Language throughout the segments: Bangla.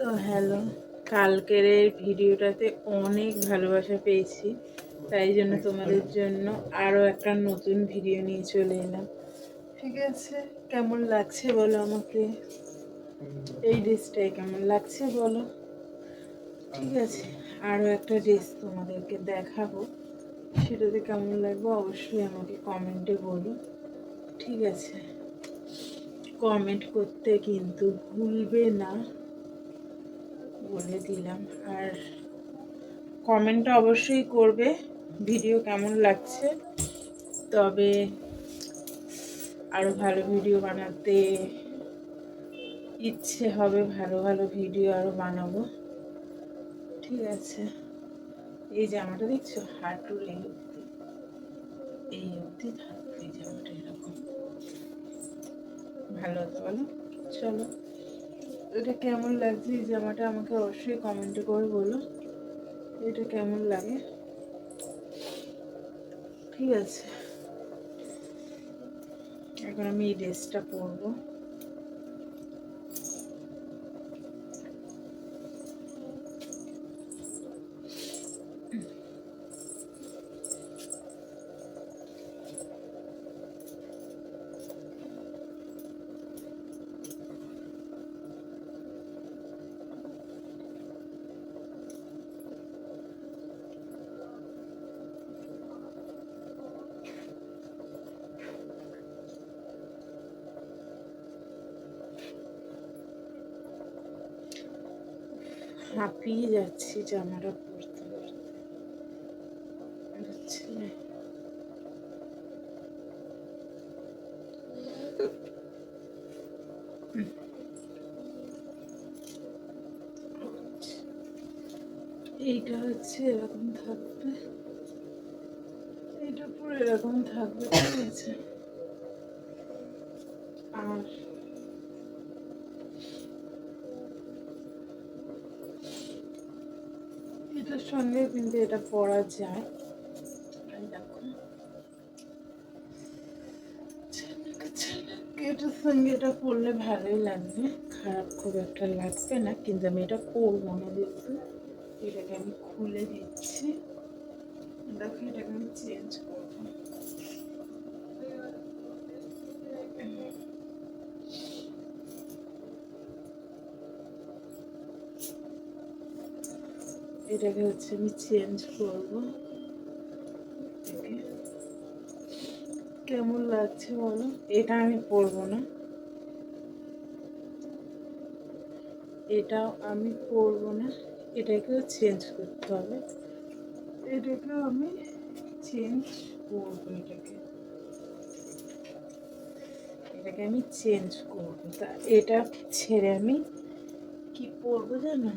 তো হ্যালো কালকের এই ভিডিওটাতে অনেক ভালোবাসা পেয়েছি তাই জন্য তোমাদের জন্য আরও একটা নতুন ভিডিও নিয়ে চলে এলাম। ঠিক আছে। কেমন লাগছে বলো আমাকে? এই ড্রেসটাই কেমন লাগছে বলো? ঠিক আছে আরও একটা ড্রেস তোমাদেরকে দেখাবো সেটাতে কেমন লাগবে অবশ্যই আমাকে কমেন্টে বলো। ঠিক আছে কমেন্ট করতে কিন্তু ভুলবে না। বলে দিলাম। আর কমেন্টটা অবশ্যই করবে ভিডিও কেমন লাগছে। তবে আরও ভালো ভিডিও বানাতে ইচ্ছে হবে, ভালো ভালো ভিডিও আরও বানাবো। ঠিক আছে। এই জামাটা দেখছ? হাঁটুর এই অবধি। এই অবধি থাকবে এই জামাটা এরকম। ভালো হতো বলো? চলো। এটা কেমন লাগছে? এই জামাটা আমাকে অবশ্যই কমেন্ট করে বলো। এটা কেমন লাগে? ঠিক আছে। এখন আমি এই ড্রেসটা পরবো। হাঁপিয়ে যাচ্ছি জামাটা পরতে পরতে এইটা হচ্ছে এরকম থাকবে। এইটা পুরো এরকম থাকবে, ঠিক আছে? এটার সঙ্গে কিন্তু এটা পরা যায়। এটার সঙ্গে এটা পরলে ভালোই লাগবে। খারাপ খুব একটা লাগবে না, কিন্তু আমি এটা পরবো না দেখতে এটাকে আমি খুলে দিচ্ছি। দেখো, এটাকে আমি চেঞ্জ করব। এটাকে হচ্ছে আমি চেঞ্জ কেমন লাগছে বলো? এটা আমি পরবো না। এটাও আমি পরবো না। এটাকেও চেঞ্জ করতে হবে। এটাকেও আমি চেঞ্জ করব এটাকে। এটাকে আমি চেঞ্জ করব। তা এটা ছেড়ে আমি কি পরবো জানো?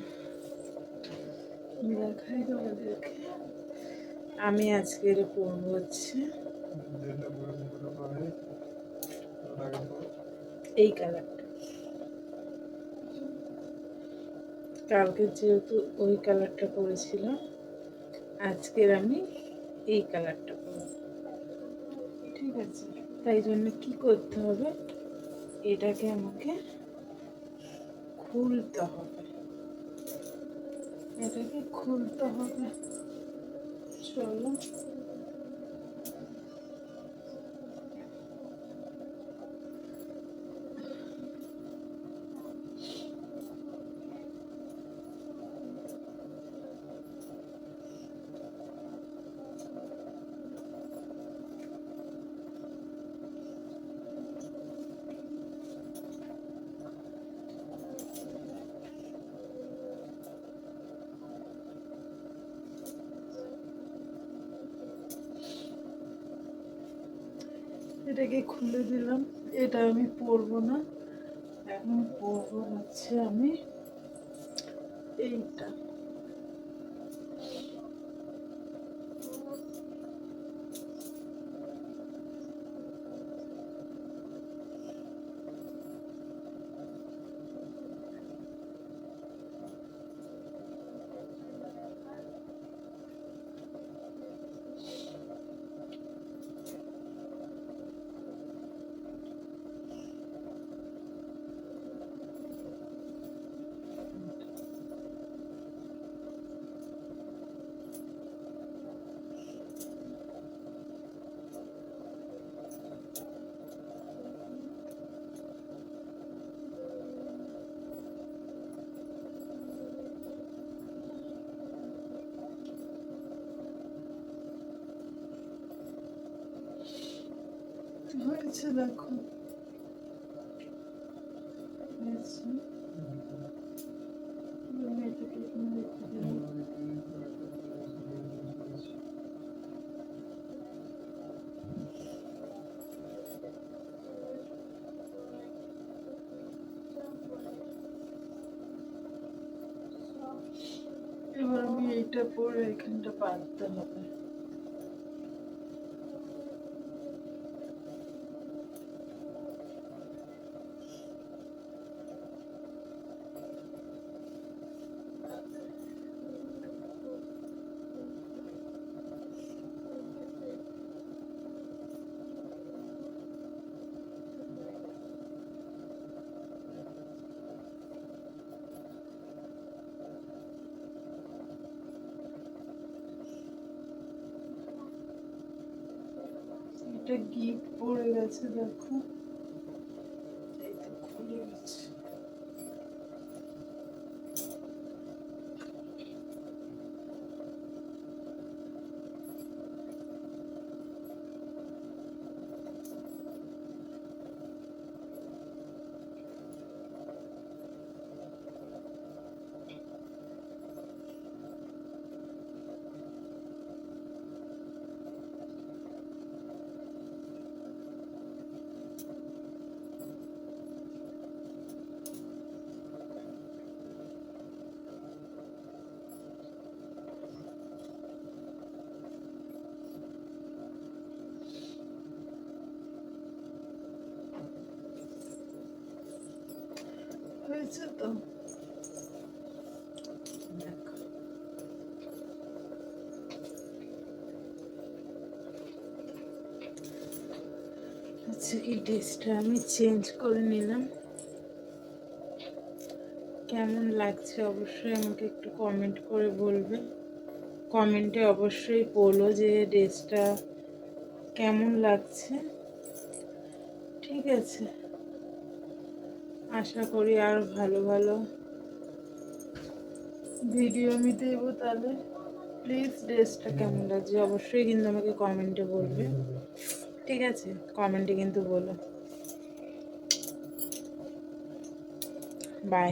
দেখাই আমি আজকে এটা পরবো হচ্ছে এই কালারটা কালকে যেহেতু ওই কালারটা পরেছিলাম, আজকের আমি এই কালারটা পরব। ঠিক আছে, তাই জন্য কি করতে হবে? এটাকে আমাকে খুলতে হবে। এটাকে খুলতে হবে। চলো। এটাকে খুলে দিলাম। এটা আমি পরবো না। এখন পরবো হচ্ছে আমি হয়েছে দেখো। এবার আমি এইটা পরে এখানটা বাঁধতে হবে এটা গিফট পড়ে গেছে দেখো এই তো খুলে গেছে হয়েছে তো এই ড্রেসটা আমি চেঞ্জ করে নিলাম কেমন লাগছে অবশ্যই আমাকে একটু কমেন্ট করে বলবে কমেন্টে অবশ্যই বলো যে ড্রেসটা কেমন লাগছে ঠিক আছে। আশা করি আর ভালো ভালো ভিডিও আমি দেবো তাহলে। প্লিজ ড্রেসটা কেমন লাগছে? অবশ্যই কিন্তু আমাকে কমেন্টে বলবে। ঠিক আছে? কমেন্টে কিন্তু বলো। বাই